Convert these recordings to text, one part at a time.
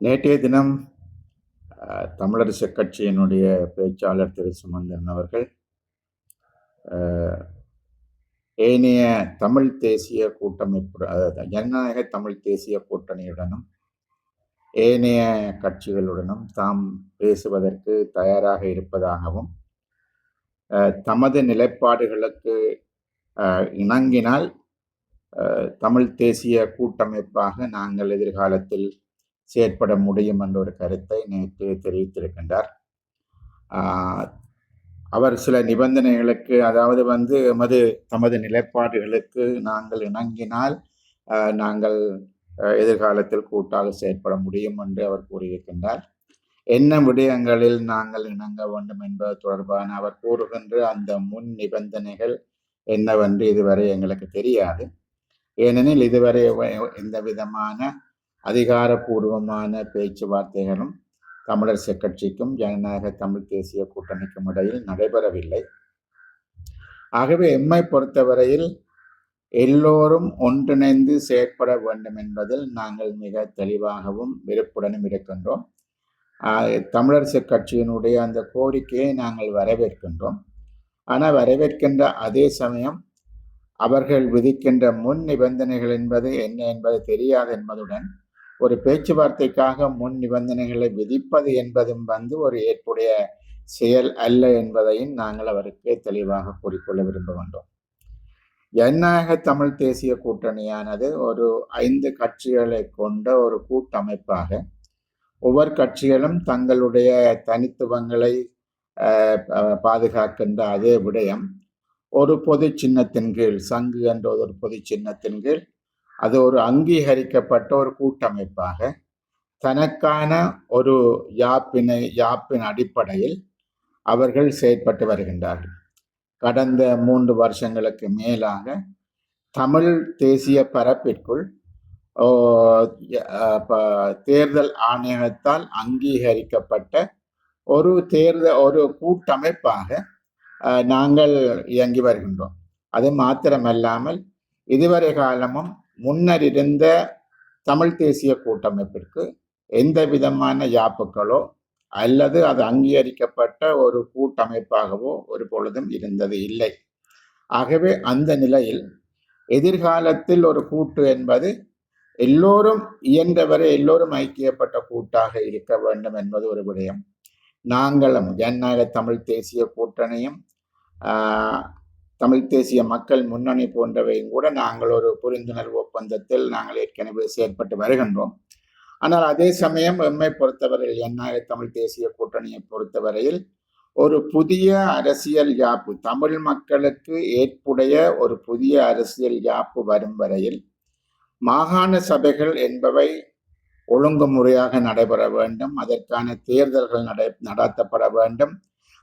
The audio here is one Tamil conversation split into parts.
நேற்றைய தினம் தமிழரசு கட்சியினுடைய பேச்சாளர் திரு. சுமந்திரன் அவர்கள் ஏனைய தமிழ் தேசிய கூட்டமைப்பு அதாவது ஜனநாயக தமிழ் தேசிய கூட்டணியுடனும் ஏனைய கட்சிகளுடனும் தாம் பேசுவதற்கு தயாராக இருப்பதாகவும் தமது நிலைப்பாடுகளுக்கு இணங்கினால் தமிழ் தேசிய கூட்டமைப்பாக நாங்கள் எதிர்காலத்தில் செயற்பட முடியும் என்ற ஒரு கருத்தை நேற்று தெரிவித்திருக்கின்றார். அவர் சில நிபந்தனைகளுக்கு அதாவது வந்து எமது தமது நிலைப்பாடுகளுக்கு நாங்கள் இணங்கினால் நாங்கள் எதிர்காலத்தில் கூட்டாக செயற்பட முடியும் என்று அவர் கூறியிருக்கின்றார். என்ன விடயங்களில் நாங்கள் இணங்க வேண்டும் என்பது தொடர்பான அவர் கூறுகின்ற அந்த முன் நிபந்தனைகள் என்னவென்று இதுவரை எங்களுக்கு தெரியாது. ஏனெனில் இதுவரை எந்த விதமான அதிகாரப்பூர்வமான பேச்சுவார்த்தைகளும் தமிழரசு கட்சிக்கும் ஜனநாயக தமிழ் தேசிய கூட்டணிக்கும் இடையில் நடைபெறவில்லை. ஆகவே எம்மை பொறுத்தவரையில் எல்லோரும் ஒன்றிணைந்து செயற்பட வேண்டும் என்பதில் நாங்கள் மிக தெளிவாகவும் விருப்புடனும் இருக்கின்றோம். தமிழரசு கட்சியினுடைய அந்த கோரிக்கையை நாங்கள் வரவேற்கின்றோம். ஆனால் வரவேற்கின்ற அதே சமயம் அவர்கள் விதிக்கின்ற முன் நிபந்தனைகள் என்பது என்ன என்பது தெரியாது என்பதுடன் ஒரு பேச்சுவார்த்தைக்காக முன் நிபந்தனைகளை விதிப்பது என்பதும் வந்து ஒரு ஏற்புடைய செயல் அல்ல என்பதையும் நாங்கள் அவருக்கு தெளிவாக கூறிக்கொள்ள விரும்புகின்றோம். ஜனநாயக தமிழ் தேசிய கூட்டணியானது ஒரு ஐந்து கட்சிகளை கொண்ட ஒரு கூட்டமைப்பாக ஒவ்வொரு கட்சிகளும் தங்களுடைய தனித்துவங்களை பாதுகாக்கின்ற அதே விடயம். ஒரு பொது சின்னத்தின் கீழ் சங்கு என்ற ஒரு பொது சின்னத்தின் கீழ் அது ஒரு அங்கீகரிக்கப்பட்ட ஒரு கூட்டமைப்பாக தனக்கான ஒரு யாப்பினை யாப்பின் அடிப்படையில் அவர்கள் செயற்பட்டு வருகின்றார்கள். கடந்த மூன்று வருஷங்களுக்கு மேலாக தமிழ் தேசிய பரப்பிற்குள் தேர்தல் ஆணையத்தால் அங்கீகரிக்கப்பட்ட ஒரு தேர்தல் ஒரு கூட்டமைப்பாக நாங்கள் இயங்கி வருகின்றோம். அது மாத்திரமல்லாமல் இதுவரை காலமும் முன்னர் இருந்த தமிழ் தேசிய கூட்டமைப்பிற்கு எந்த விதமான யாப்புகளோ அல்லது அது அங்கீகரிக்கப்பட்ட ஒரு கூட்டமைப்பாகவோ ஒரு பொழுதும் இருந்தது இல்லை. ஆகவே அந்த நிலையில் எதிர்காலத்தில் ஒரு கூட்டு என்பது எல்லோரும் இயன்றவரை எல்லோரும் ஐக்கியப்பட்ட கூட்டாக இருக்க வேண்டும் என்பது ஒரு விடயம். நாங்களும் ஜனநாயக தமிழ் தேசிய கூட்டணியும் தமிழ் தேசிய மக்கள் முன்னணி போன்றவையும் கூட நாங்கள் ஒரு புரிந்துணர்வு ஒப்பந்தத்தில் நாங்கள் ஏற்கனவே செயற்பட்டு வருகின்றோம். ஆனால் அதே சமயம் எம்மை பொறுத்தவரையில் என்ன தமிழ் தேசிய கூட்டணியை பொறுத்தவரையில் ஒரு புதிய அரசியல் யாப்பு தமிழ் மக்களுக்கு ஏற்புடைய ஒரு புதிய அரசியல் யாப்பு வரும் வரையில் மாகாண சபைகள் என்பவை ஒழுங்குமுறையாக நடைபெற வேண்டும் அதற்கான தேர்தல்கள் நடை நடத்தப்பட வேண்டும்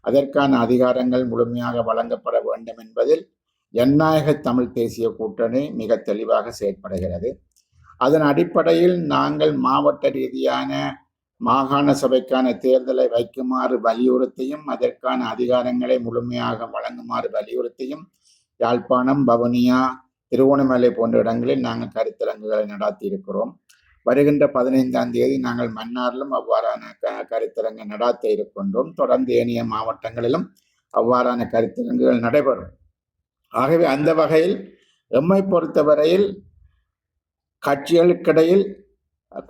அதற்கான அதிகாரங்கள் முழுமையாக வழங்கப்பட வேண்டும் என்பதில் ஜனநாயக தமிழ் தேசிய கூட்டணி மிக தெளிவாக செயற்படுகிறது. அதன் அடிப்படையில் நாங்கள் மாவட்ட ரீதியான மாகாண சபைக்கான தேர்தலை வைக்குமாறு வலியுறுத்தியும் அதற்கான அதிகாரங்களை முழுமையாக வழங்குமாறு வலியுறுத்தியும் யாழ்ப்பாணம் பவுனியா திருவோணமலை போன்ற இடங்களில் நாங்கள் கருத்தரங்குகளை நடத்தி இருக்கிறோம். வருகின்ற பதினைந்தாம் தேதி நாங்கள் மன்னாரிலும் அவ்வாறான க கருத்தரங்கு நடாத்த இருக்கின்றோம். தொடர்ந்து ஏனைய மாவட்டங்களிலும் அவ்வாறான கருத்தரங்குகள் நடைபெறும். ஆகவே அந்த வகையில் எம்மை பொறுத்தவரையில் கட்சிகளுக்கிடையில்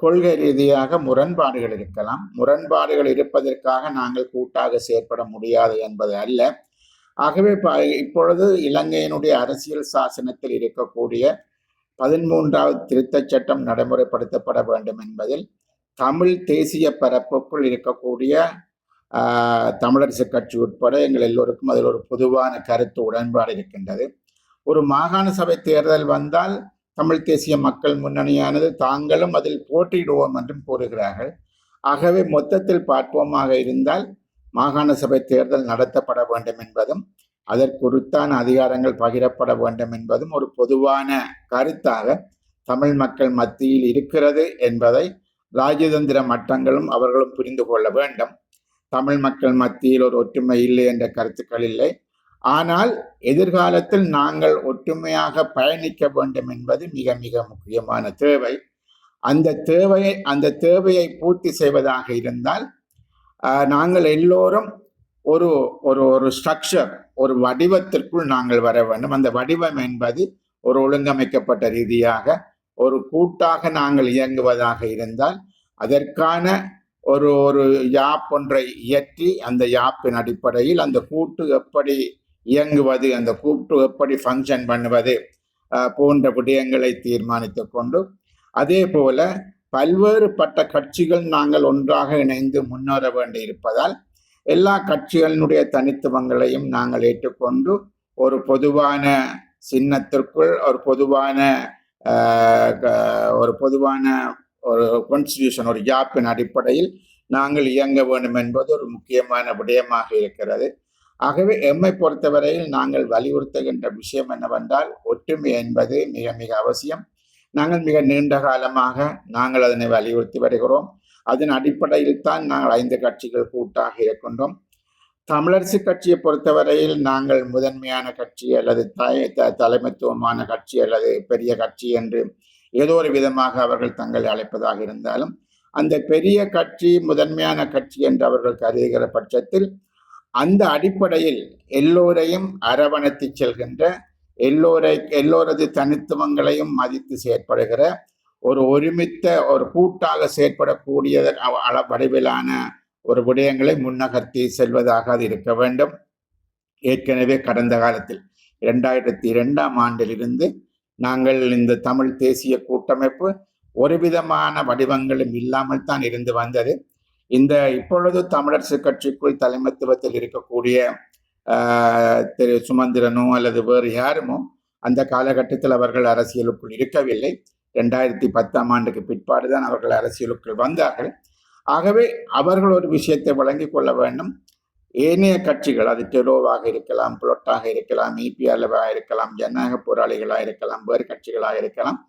கொள்கை ரீதியாக முரண்பாடுகள் இருக்கலாம். முரண்பாடுகள் இருப்பதற்காக நாங்கள் கூட்டாக செயற்பட முடியாது என்பது அல்ல. ஆகவே இப்பொழுது இலங்கையினுடைய அரசியல் சாசனத்தில் இருக்கக்கூடிய பதிமூன்றாவது திருத்தச் சட்டம் நடைமுறைப்படுத்தப்பட வேண்டும் என்பதில் தமிழ் தேசிய பரப்புக்குள் இருக்கக்கூடிய தமிழரசு கட்சி உட்பட எங்கள் எல்லோருக்கும் அதில் ஒரு பொதுவான கருத்து உடன்பாடு இருக்கின்றது. ஒரு மாகாண சபை தேர்தல் வந்தால் தமிழ் தேசிய மக்கள் முன்னணியானது தாங்களும் அதில் போட்டியிடுவோம் என்றும் கூறுகிறார்கள். ஆகவே மொத்தத்தில் பார்ப்போமாக இருந்தால் மாகாண சபை தேர்தல் நடத்தப்பட வேண்டும் என்பதும் அதற்குறுத்தான் அதிகாரங்கள் பகிரப்பட வேண்டும் என்பதும் ஒரு பொதுவான கருத்தாக தமிழ் மக்கள் மத்தியில் இருக்கிறது என்பதை ராஜதந்திர மட்டங்களும் அவர்களும் புரிந்து கொள்ள வேண்டும். தமிழ் மக்கள் மத்தியில் ஒரு ஒற்றுமை இல்லை என்ற கருத்துக்கள் இல்லை. ஆனால் எதிர்காலத்தில் நாங்கள் ஒற்றுமையாக பயணிக்க வேண்டும் என்பது மிக மிக முக்கியமான தேவை. அந்த தேவையை அந்த தேவையை பூர்த்தி செய்வதாக இருந்தால் நாங்கள் எல்லோரும் ஒரு ஒரு ஒரு ஸ்ட்ரக்சர் ஒரு வடிவத்திற்குள் நாங்கள் வர வேண்டும். அந்த வடிவம் என்பது ஒரு ஒழுங்கமைக்கப்பட்ட ரீதியாக ஒரு கூட்டாக நாங்கள் இயங்குவதாக இருந்தால் அதற்கான ஒரு ஒரு யாப் ஒன்றை இயற்றி அந்த யாப்பின் அடிப்படையில் அந்த கூட்டு எப்படி இயங்குவது அந்த கூட்டு எப்படி ஃபங்க்ஷன் பண்ணுவது போன்ற விடயங்களை தீர்மானித்து கொண்டு அதே போல பல்வேறுபட்ட கட்சிகள் நாங்கள் ஒன்றாக இணைந்து முன்னேற வேண்டி இருப்பதால் எல்லா கட்சிகளினுடைய தனித்துவங்களையும் நாங்கள் ஏற்றுக்கொண்டு ஒரு பொதுவான சின்னத்திற்குள் ஒரு பொதுவான க- ஒரு பொதுவான ஒரு கான்ஸ்டியூஷன் ஒரு ஜாப்பின் அடிப்படையில் நாங்கள் இயங்க வேண்டும் என்பது ஒரு முக்கியமான விடயமாக இருக்கிறது. ஆகவே எம்மை பொறுத்தவரையில் நாங்கள் வலியுறுத்துகின்ற விஷயம் என்னவென்றால் ஒற்றுமை என்பது மிக மிக அவசியம். நாங்கள் மிக நீண்ட காலமாக நாங்கள் அதனை வலியுறுத்தி வருகிறோம். அதன் அடிப்படையில் தான் நாங்கள் ஐந்து கட்சிகள் கூட்டாக இருக்கின்றோம் தமிழரசு கட்சியை பொறுத்தவரையில் நாங்கள் முதன்மையான கட்சி அல்லது த- த- தலைமைத்துவமான கட்சி அல்லது பெரிய கட்சி என்று ஏதோ ஒரு விதமாக அவர்கள் தங்களை அழைப்பதாக இருந்தாலும் அந்த பெரிய கட்சி முதன்மையான கட்சி என்று அவர்கள் கருதுகிற பட்சத்தில் அந்த அடிப்படையில் எல்லோரையும் அரவணைத்து செல்கின்ற எல்லோரை எல்லோரது தனித்துவங்களையும் மதித்து செயற்படுகிற ஒரு ஒருமித்த ஒரு கூட்டாக செயற்படக்கூடிய அளவடைவிலான வடிவிலான ஒரு விடயங்களை முன்னகர்த்தி செல்வதாக அது இருக்க வேண்டும். ஏற்கனவே கடந்த காலத்தில் இரண்டாயிரத்தி இரண்டாம் ஆண்டிலிருந்து நாங்கள் இந்த தமிழ் தேசிய கூட்டமைப்பு ஒரு விதமான வடிவங்களும் இல்லாமல் தான் இருந்து வந்தது. இந்த இப்பொழுது தமிழரசு கட்சிக்குள் தலைமைத்துவத்தில் இருக்கக்கூடிய ஆஹ், திரு சுமந்திரனோ அல்லது வேறு யாருமோ அந்த காலகட்டத்தில் அவர்கள் அரசியலுக்குள் இருக்கவில்லை. ரெண்டாயிரத்தி பத்தாம் ஆண்டுக்கு பிற்பாடுதான் அவர்கள் அரசியலுக்குள் வந்தார்கள். ஆகவே அவர்கள் ஒரு விஷயத்தை வழங்கிக் கொள்ள வேண்டும். ஏனைய கட்சிகள் அது டெரோவாக இருக்கலாம் புலட்டாக இருக்கலாம் இபிஆர்வாக இருக்கலாம் ஜனநாயக போராளிகளாக இருக்கலாம் வேறு கட்சிகளாக இருக்கலாம்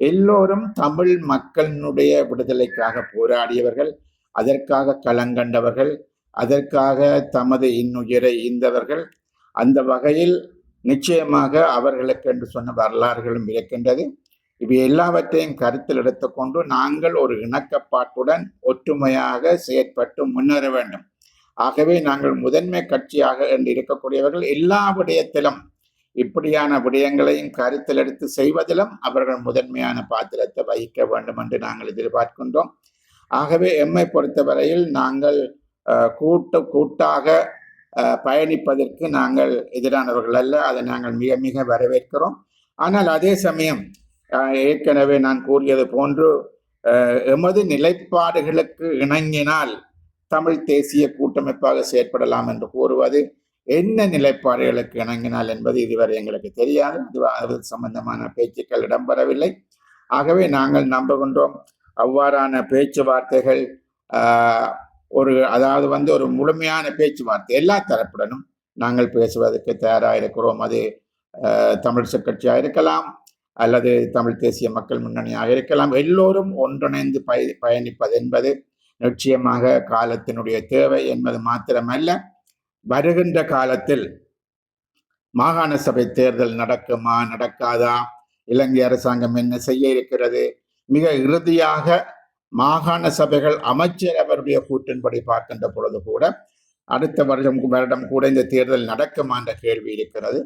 எல்லோரும் தமிழ் மக்களினுடைய விடுதலைக்காக போராடியவர்கள் அதற்காக களங்கண்டவர்கள் அதற்காக தமது இன்னுயிரை ஈந்தவர்கள். அந்த வகையில் நிச்சயமாக அவர்களுக்கு என்று சொன்ன வரலாறுகளும் இருக்கின்றது. இவை எல்லாவற்றையும் கருத்தில் எடுத்துக்கொண்டு நாங்கள் ஒரு இணக்கப்பாட்டுடன் ஒற்றுமையாக செயற்பட்டு முன்னேற வேண்டும். ஆகவே நாங்கள் முதன்மை கட்சியாக என்று இருக்கக்கூடியவர்கள் எல்லா விடயத்திலும் இப்படியான விடயங்களையும் கருத்தில் எடுத்து செய்வதிலும் அவர்கள் முதன்மையான பாத்திரத்தை வகிக்க வேண்டும் என்று நாங்கள் எதிர்பார்க்கின்றோம். ஆகவே எம்மை பொறுத்தவரையில் நாங்கள் கூட்டு கூட்டாக பயணிப்பதற்கு நாங்கள் எதிரானவர்கள் அல்ல. அதை நாங்கள் மிக மிக வரவேற்கிறோம். ஆனால் அதே சமயம் ஏற்கனவே நான் கூறியது போன்று எமது நிலைப்பாடுகளுக்கு இணங்கினால் தமிழ் தேசிய கூட்டமைப்பாக செயற்படலாம் என்று கூறுவது என்ன நிலைப்பாடுகளுக்கு இணங்கினால் என்பது இதுவரை எங்களுக்கு தெரியாது. அது அது சம்பந்தமான பேச்சுக்கள் இடம்பெறவில்லை. ஆகவே நாங்கள் நம்புகின்றோம் அவ்வாறான பேச்சுவார்த்தைகள் ஒரு அதாவது வந்து ஒரு முழுமையான பேச்சுவார்த்தை எல்லா தரப்புடனும் நாங்கள் பேசுவதற்கு தயாராக இருக்கிறோம். அது தமிழ் கட்சியாக இருக்கலாம் அல்லது தமிழ் தேசிய மக்கள் முன்னணியாக இருக்கலாம். எல்லோரும் ஒன்றிணைந்து பய பயணிப்பது என்பது நிச்சயமாக காலத்தினுடைய தேவை என்பது மாத்திரமல்ல. வருகின்ற காலத்தில் மாகாண சபை தேர்தல் நடக்குமா நடக்காதா? இலங்கை அரசாங்கம் என்ன செய்ய இருக்கிறது? மிக இறுதியாக மாகாண சபைகள் அமைச்சர் அவருடைய கூற்றின்படி பார்க்கின்ற பொழுது கூட அடுத்த வருடம் வருடம் கூட இந்த தேர்தல் நடக்குமா என்ற கேள்வி இருக்கிறது.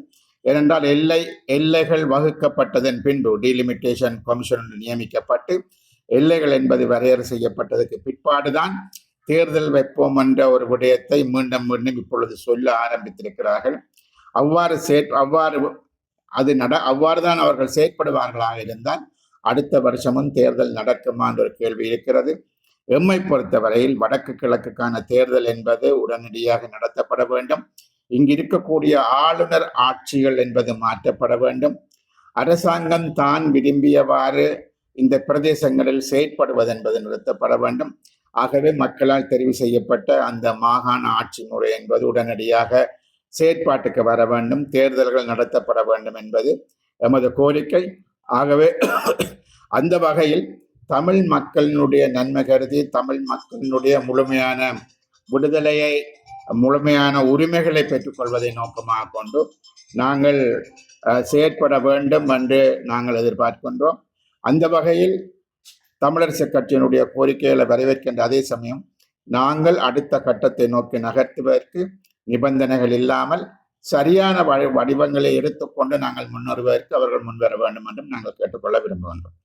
ஏனென்றால் எல்லை எல்லைகள் வகுக்கப்பட்டதன் பின்பு டிலிமிட்டேஷன் கமிஷன் நியமிக்கப்பட்டு எல்லைகள் என்பது வரையறை செய்யப்பட்டதுக்கு பிற்பாடுதான் தேர்தல் வைப்போம் என்ற ஒரு விடயத்தை மீண்டும் மீண்டும் இப்பொழுது சொல்ல ஆரம்பித்திருக்கிறார்கள். அவ்வாறு செயற் அவ்வாறு அது நட அவ்வாறு தான் அவர்கள் செயற்படுவார்களாக இருந்தால் அடுத்த வருஷமும் தேர்தல் நடக்குமா என்ற ஒரு கேள்வி இருக்கிறது. எம்மை பொறுத்தவரையில் வடக்கு கிழக்குக்கான தேர்தல் என்பது உடனடியாக நடத்தப்பட வேண்டும். இங்கு இருக்கக்கூடிய ஆளுநர் ஆட்சிகள் என்பது மாற்றப்பட வேண்டும். அரசாங்கம் தான் விரும்பியவாறு இந்த பிரதேசங்களில் செயற்படுவது என்பது நிறுத்தப்பட வேண்டும். ஆகவே மக்களால் தெரிவு செய்யப்பட்ட அந்த மாகாண ஆட்சி முறை என்பது உடனடியாக செயற்பாட்டுக்கு வர வேண்டும். தேர்தல்கள் நடத்தப்பட வேண்டும் என்பது எமது கோரிக்கை. ஆகவே அந்த வகையில் தமிழ் மக்களினுடைய நன்மை கருதி தமிழ் மக்களினுடைய முழுமையான விடுதலையை முழுமையான உரிமைகளை பெற்றுக்கொள்வதை நோக்கமாக கொண்டு நாங்கள் செயற்பட வேண்டும் என்று நாங்கள் எதிர்பார்க்கின்றோம். அந்த வகையில் தமிழரசு கட்சியினுடைய கோரிக்கைகளை வரவேற்கின்ற அதே சமயம் நாங்கள் அடுத்த கட்டத்தை நோக்கி நகர்த்துவதற்கு நிபந்தனைகள் இல்லாமல் சரியான வடிவங்களை எடுத்துக்கொண்டு நாங்கள் முன்வருவதற்கு அவர்கள் முன்வர வேண்டும் என்றும் நாங்கள் கேட்டுக்கொள்ள விரும்புகின்றோம்.